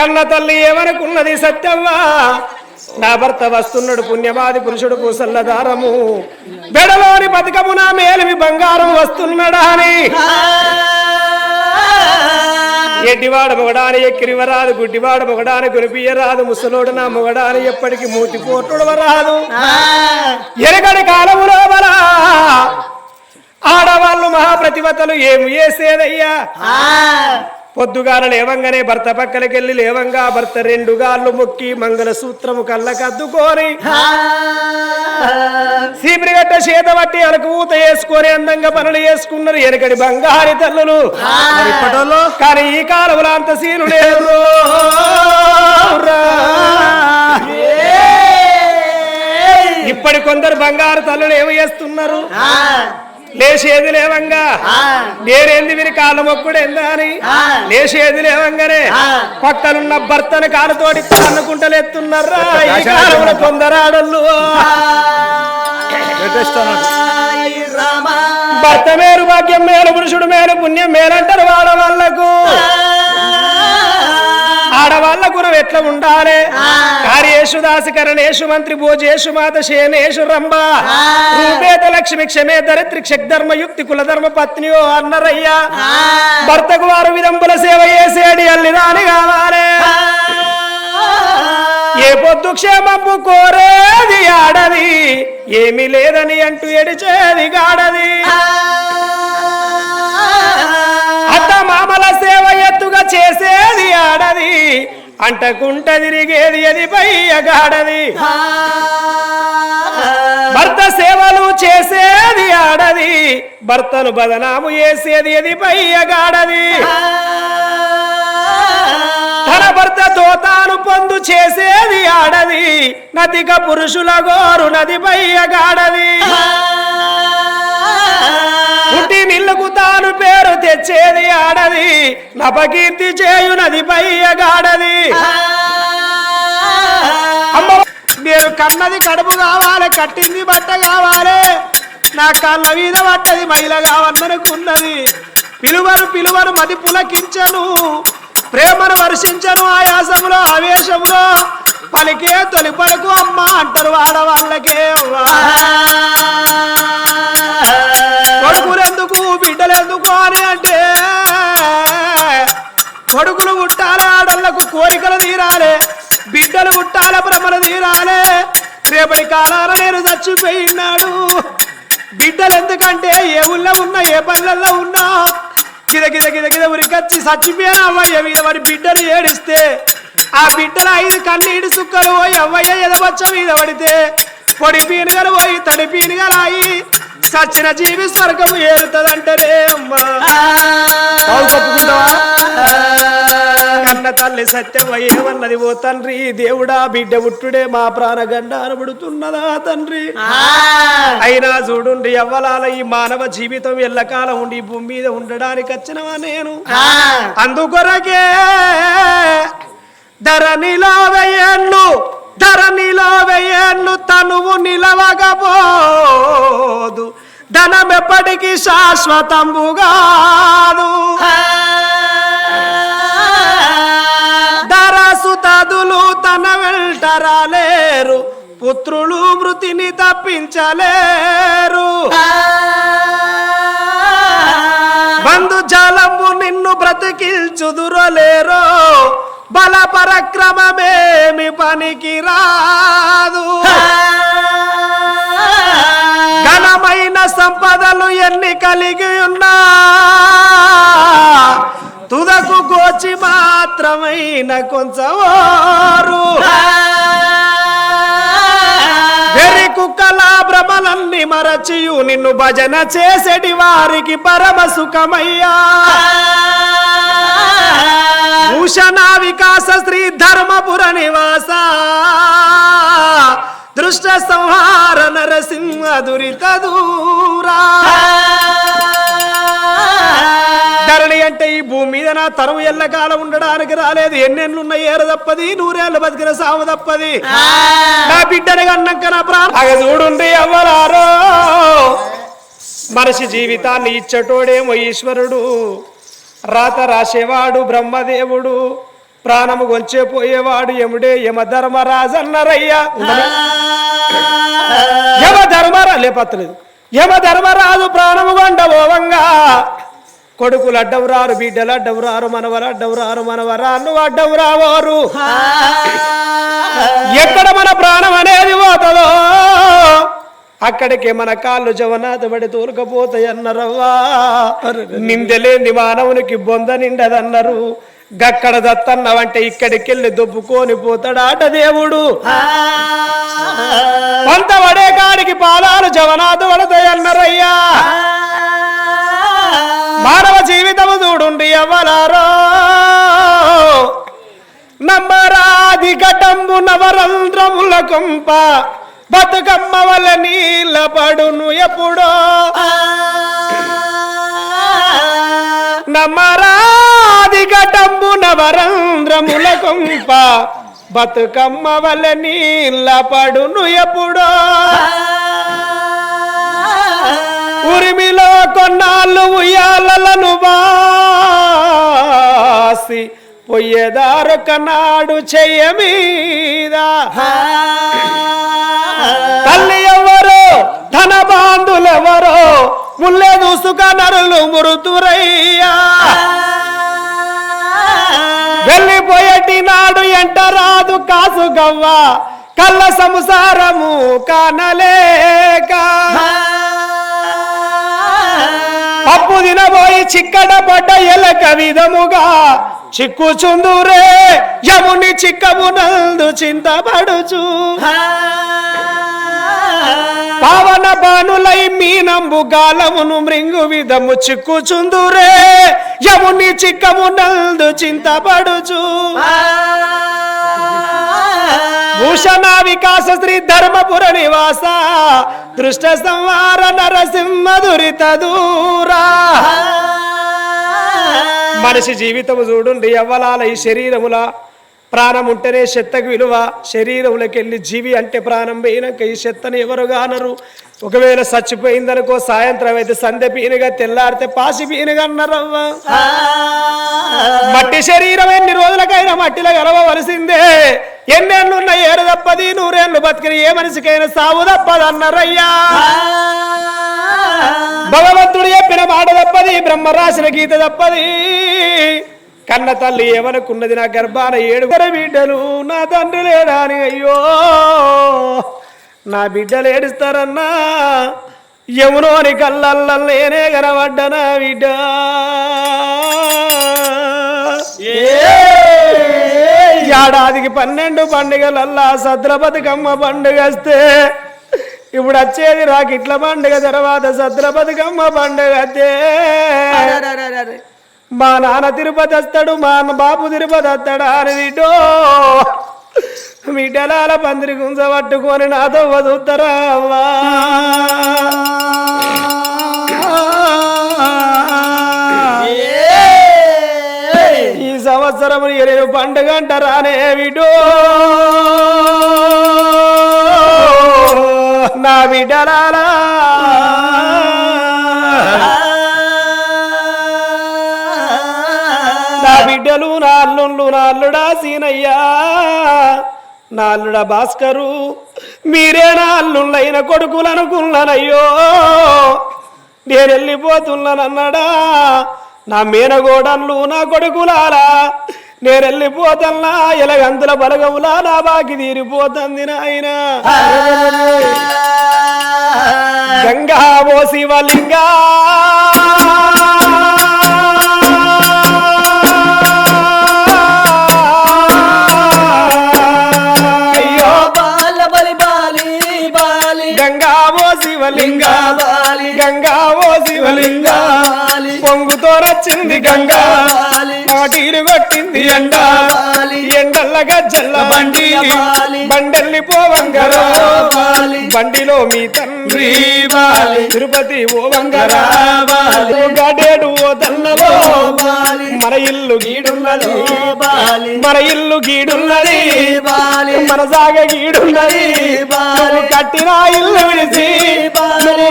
కన్న తల్లి ఏమనుకున్నది సత్యవ్వా? నా భర్త వస్తున్నాడు పుణ్యమాది పురుషుడు పూసల్లదారము బెడలోని బతుకము నా మేలిమి బంగారం వస్తున్నాడా అని ఎడ్డివాడ మొగడాని ఎక్కిరివరాదు గుడ్డివాడ మొగడాని గురిపియరాదు ముసలోడు నా మొగడాని ఎప్పటికి మూతి పోటుడు రాదు ఎరగడి కాలములో బలా ఆడవాళ్ళు మహాప్రతిభతలు ఏమి చేసేదయ్యా? పొద్దుగాల లేవంగానే భర్త పక్కలకెళ్ళి లేవంగా భర్త రెండు గాళ్ళు మొక్కి మంగళ సూత్రము కళ్ళకద్దుకొని సీపిరిగట్ట చేత పట్టి అలకు ఊత వేసుకొని అందంగా పనులు చేసుకున్నారు. ఎనకడి బంగారి తల్లులు. కానీ ఈ కాలంలో అంత సీను లేదు ఇప్పటి కొందరు బంగారు తల్లులు ఏమి చేస్తున్నారు? లేచేది లేవంగా. నేనేంది వీరి కాళ్ళ మొక్కుడు ఎందా అని లేచేది లేవంగానే పక్కనున్న భర్తను కాలుతోటి అనుకుంటలేస్తున్నారా ఈ కాలంలో భర్త మేలు భాగ్యం మేలు పురుషుడు మేలు పుణ్యం మేలంటారు ఆడవాళ్ళకు ఆడవాళ్ళ గుణం ఎట్లా ఉండాలి? కార్యేషు దాసకరణేషు మంత్రి భోజేషు మాత శేనేషు రంభ రూపేత లక్ష్మి క్షమే దరిత్రి క్షగ్ధర్మ యుక్తి కులధర్మ పత్నియో అన్నరయ్యా. భర్తకు వారు విదంబుల సేవ చేసేడి అల్లిదాని కావాలి. ఏ పొద్దు క్షేమము కోరేది ఆడది ఏమీ లేదని అంటూ ఎడిచేది గాడది. అత్త మామల సేవ చేసేది ఆడది అంటకుంట తిరిగేది అది పయ్యగాడది భర్త సేవలు చేసేది ఆడది భర్తను బదనాము చేసేది అది పయ్యగాడది తన భర్తతో తాను పొందు చేసేది ఆడది నదిక పురుషుల గోరు నది పయ్యగాడది పుట్టి నిల్లుకు తాను పేరు తెచ్చేది ఆడది. నపకీర్తి చేయునది పయ్యగాడది. అమ్మ నేను కన్నది కడుపు కావాలి కట్టింది బట్ట కావాలి. నా కళ్ళ మీద పట్టది మహిళ కావాలనుకున్నది పిలువరు పిలువరు మది పులకించను. ప్రేమను వర్షించను ఆయాసములో ఆవేశములో. పలికే తొలి పలుకు అమ్మ అంటారు వాడవాళ్ళకే అవ్వా బిడ్డలెందుకు అని అంటే కొడుకులు పుట్టాలి ఆడళ్ళకు కోరికలు తీరాలి బిడ్డలు పుట్టాలి భ్రమలు తీరాలి. రేపటి కాలాన నేను చచ్చిపోయినాడు. బిడ్డలు ఎందుకంటే ఏ ఊళ్ళో ఉన్నా ఏ పల్లెల్లో ఉన్నా కిద కిద కిద కిద ఉరికొచ్చి చచ్చిపోయాను అవ్వయ్య మీద వారి బిడ్డలు ఏడిస్తే? ఆ బిడ్డల ఐదు కన్నీటి సుక్కలు పోయి అవ్వయ్య ఎదవచ్చ? మీద పడితే పొడి పీనుగలు పోయి తడి పీనుగలు అయి సచ్చిన జీవి స్వర్గము ఏరుతుందంటరే అమ్మా. కన్న తల్లి ఏమన్నది ఓ తండ్రి. దేవుడా బిడ్డ పుట్టుడే మా ప్రాణగండ అనబడుతున్నదా తండ్రి? అయినా చూడుండి ఎవ్వలాల ఈ మానవ జీవితం ఎల్లకాలం ఉండి భూమి మీద ఉండడానికి వచ్చినవా నేను? అందుకొరకే ధరణిలో వెయ్యన్ను ధరణిలో వెయ్యన్ను తనువు నిలవకపోదు ధనమెప్పటికీ శాశ్వతంబుగాదు. దరసు తదులు తన వెంటరాలేరు పుత్రులు మృతిని తప్పించలేరు. బంధు జలము నిన్ను బ్రతికిల్చుదురలేరో బల పరక్రమమేమి పనికి రాదు సంపదలు కలిగి ఉన్నా. తుదకు కోచి మాత్రమైన కొంచెవారు. వెరి కుక్కల భ్రమలన్నీ మరచియు. నిన్ను భజన చేసేటి వారికి పరమ సుఖమయ్యా. భూషణ వికాస శ్రీ ధర్మపుర నివాస. దృష్ట సంహార నరసింహ దురిత దూరా. ధరణి అంటే ఈ భూమి మీద నా తరం ఎల్లకాలం ఉండడానికి రాలేదు. ఎన్నెన్నున్న ఏర తప్పది నూరేళ్ళు బతికిన సాము తప్పది. నా బిడ్డని కన్నాక నా ప్రాణం. చూడుండి ఎవరారో మనిషి జీవితాన్ని ఇచ్చటోడేమో ఈశ్వరుడు. రాత రాసేవాడు బ్రహ్మదేవుడు. ప్రాణము గొంచే పోయేవాడు ఎముడే యమ ధర్మరాజన్నరయ్యా యమ ధర్మరా లేపత్తలేదు. యమ ధర్మరాజు ప్రాణము కొండబోవంగా కొడుకులు అడ్డం రారు బిడ్డలు అడ్డం రారు మనవరు అడ్డం రారు మనవరాళ్ళు అడ్డం రావారు ఎక్కడ మన ప్రాణం అనేది పోతుందో అక్కడికి మన కాళ్ళు జవనాథబడి తోలుకపోతాయి అన్నారవ్వా నిందలేంది మానవునికి బొంద నిండదన్నారు. గక్కడ దత్తన్నవంటే ఇక్కడికెళ్ళి దొబ్బుకొని పోతాడాట దేవుడు. పంత పడే కాడికి పాదాలు జవనాథు పడతాయి అన్నారయ్యా మానవ జీవితము చూడుండి ఎవ్వలారో నమ్మరాది ఘటంబు నవరంధ్రముల కొంప బతుకమ్మ వల్ల నీళ్ళ పడును ఎప్పుడో. నమ్మరాది ఘటంబు నవరంధ్రముల కొంప బతుకమ్మ వల్ల నీళ్ళ పడును ఎప్పుడో. ఉరిమిలో కొన్నాళ్ళు ఉయ్యాలను బాసి పొయ్యేదారొక నాడు చెయ్య మీద. తల్లి ఎవరో ధన బాంధులెవరో ముల్లే దూసుక నరులు మురుతురయ్యా. వెళ్ళిపోయేటి నాడు ఎంట రాదు కాసు గవ్వ. కళ్ళ సంసారము కానలేక. పప్పు తినబోయి చిక్కడ పడ్డ ఎలక విధముగా. చిక్కుచుందురే యముని చిక్కమునందు చింతపడుచు. పావన బానులై మీనంబు గాలమును మృంగు విధము చిక్కుచుందురే. యముని చిక్కము నల్దు చింతపడుచు. భూషణ వికాస శ్రీ ధర్మపుర నివాస. దృష్ట సంహార నరసింహ దురిత దూరా. మనిషి జీవితము చూడుండి ఎవ్వలాల ఈ శరీరముల ప్రాణం ఉంటేనే చెత్తకు విలువ. శరీరంలోకి వెళ్ళి జీవి అంటే ప్రాణం పోయినాక ఈ చెత్తను ఎవరు అనరు ఒకవేళ చచ్చిపోయిందనుకో సాయంత్రం అయితే సంధ్య పీనుగా తెల్లారితే పాసి పీనుగా అన్నారవ్వ. మట్టి శరీరం ఎన్ని రోజులకైనా మట్టిలో గడవవలసిందే. ఎన్నెన్నున్న ఏడు తప్పది నూరేళ్ళు బతికిన ఏ మనిషికైనా సావు తప్పదు అన్నారయ్యా భగవంతుడు చెప్పిన మాట తప్పది బ్రహ్మ రాసిన గీత తప్పది. కన్న తల్లి ఏమనుకున్నది నా గర్భాన ఏడుగురు బిడ్డలు నా తండ్రి లేడాని అయ్యో నా బిడ్డలు ఏడుస్తారన్నా యమునోని కళ్ళల్లో నేనే కనబడ్డ నా బిడ్డ ఏడాదికి పన్నెండు పండుగలల్లా సద్ర బతుకమ్మ పండుగ వస్తే ఇప్పుడు వచ్చేది రాకిట్ల పండుగ తర్వాత సద్ర బతుకమ్మ పండుగ వస్తే. మా నాన్న తిరుపతి వస్తాడు మా అమ్మ బాబు తిరుపతి వస్తాడా అని విటో పందిరి గుంజ పట్టుకొని నాతో వదులుతారా అవ్వా? ఈ సంవత్సరం నేను పండుగ అంటారానే విటో నా బిడ్డలాలా బిడ్డలు నా అల్లుళ్ళు నా అల్లుడా సీనయ్యా. నా అల్లుడా భాస్కరు మీరే నా అల్లుళ్ళైన కొడుకులు అనుకున్నానయ్యో నేను వెళ్ళిపోతున్నానన్నాడా నా మేనగోడన్లు నా కొడుకులారా. నేను వెళ్ళిపోతన్నా ఎలగంతుల బలగములా నా బాకి తీరిపోతుంది నాయన. గంగా ఓ శివలింగా. గంగా ఓ శివలింగా బాలి గంగా ఓ శివలింగా పొంగుతో రచ్చింది గంగా మాటీలు కొట్టింది ఎండ. బాలి ఎండల్ల గజ్జల్ల బండి బండెల్లి పోవంగరా బాలి బండిలో మీ తండ్రి తిరుపతి ఓ వంగరా. గడేడు ఓ దన్నలో బాలి మన ఇల్లు గీడున్నది. మన ఇల్లు గీడున్నది. బాలి మన సాగ గీడున్నది. కట్టిన ఇల్లు విడిచి.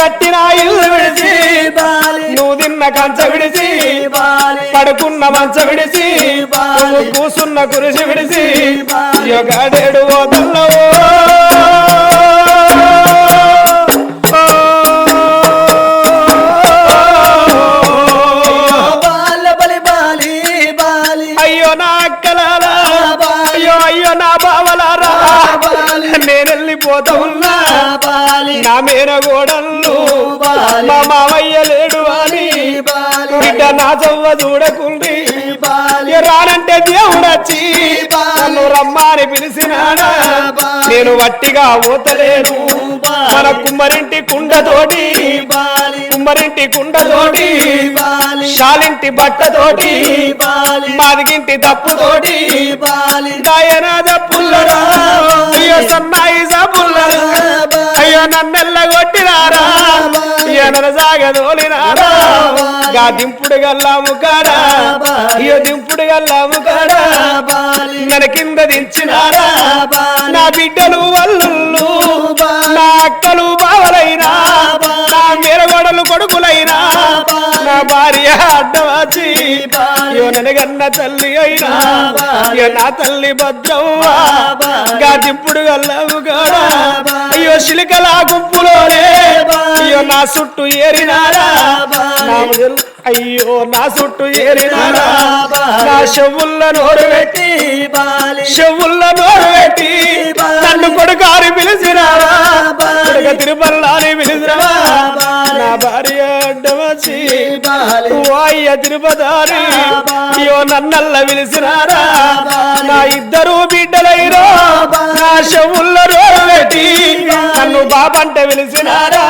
కట్టిన ఇల్లు విడిచి. తిన్న కంచ బాలి పడుకున్న మంచ నువ్వు కూసున్న కురిసి బలి బాలి బాలి అయ్యో నా నా చవ్వ చూడకుండి బాలి. రానంటే దేవుడు వచ్చి నన్ను రమ్మని పిలిచినాడా నేను వట్టిగా ఓతలేను మన కుమ్మరింటి కుండతోటి కుమ్మరింటి కుండతోటి శాలింటి బట్టతోటి మాదిగింటి తప్పుతోటి బాలి దాయనా అయ్యో సన్నాయి సప్పుల్లరా అయ్యో నన్నెల్ల కొట్టినారా అయ్యో సాగదోలినారా గా దింపుడు గల్లా ముఖారా అయ్యో కాడా బాలి నన్ను కింద దించినారా నా బిడ్డలు వల్లుళ్ళు నా అక్కలు బావలైనా నా మెరగొడలు కొడుకులైనా నా భార్య అడ్డవాచి ననగన్న తల్లి అయినా అయ్యో నా తల్లి భద్రవ్వ గా దింపుడు గల్లాము కాడా అయ్యో శిలికల గుంపులోనే అయ్యో నా చుట్టూ ఏరినారా అయ్యో నా చుట్టూ ఏరినారా నా చెవుల్ల నోరు పెట్టి చెవుల్ల నోరు పెట్టి నన్ను కొడుకారి పిలిచినారా కొడుక తిరుమలని పిలిచినారా నా భార్య అయ్య తిరుపతారి అయ్యో నన్నల్ల పిలిచినారా నా ఇద్దరు బిడ్డలైరో. నా చెవుల్ల నోరు పెట్టి నన్ను బాబంటే పిలిచినారా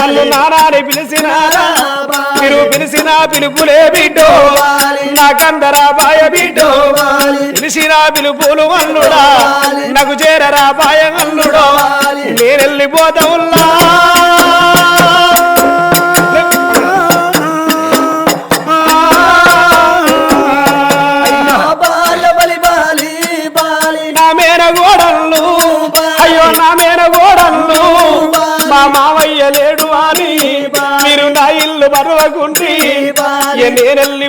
నన్ను నానాని పిలిచినారా మీరు పిలిచిన పిలుపులే బిడ్డో. నాకందరా బాయ బిడ్డో. పిలిచిన పిలుపులు అల్లుడా. నాకు చేరరా బాయ అల్లుడో. నేనెళ్ళిపోతా ఉన్నా.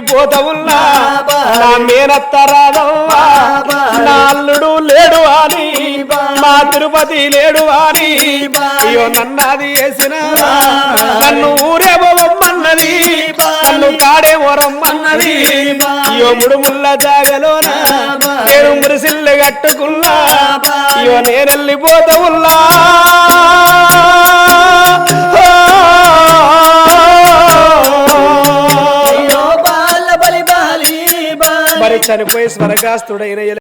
నేనెళ్ళిపోతా ఉన్నా నా మేనత్త రాదవ్వా నా అల్లుడు లేడు అని మా తిరుపతి లేడు అని అయ్యో నన్నది వేసిన నన్ను ఊరేమన్నది నన్ను కాడేమో రమ్మన్నది అయ్యో ముడుముల్ల జాగలోన నేను మురిసిల్లు కట్టుకున్నా అయ్యో నేను మరి చనిపోయి స్వర్గాస్తుడైన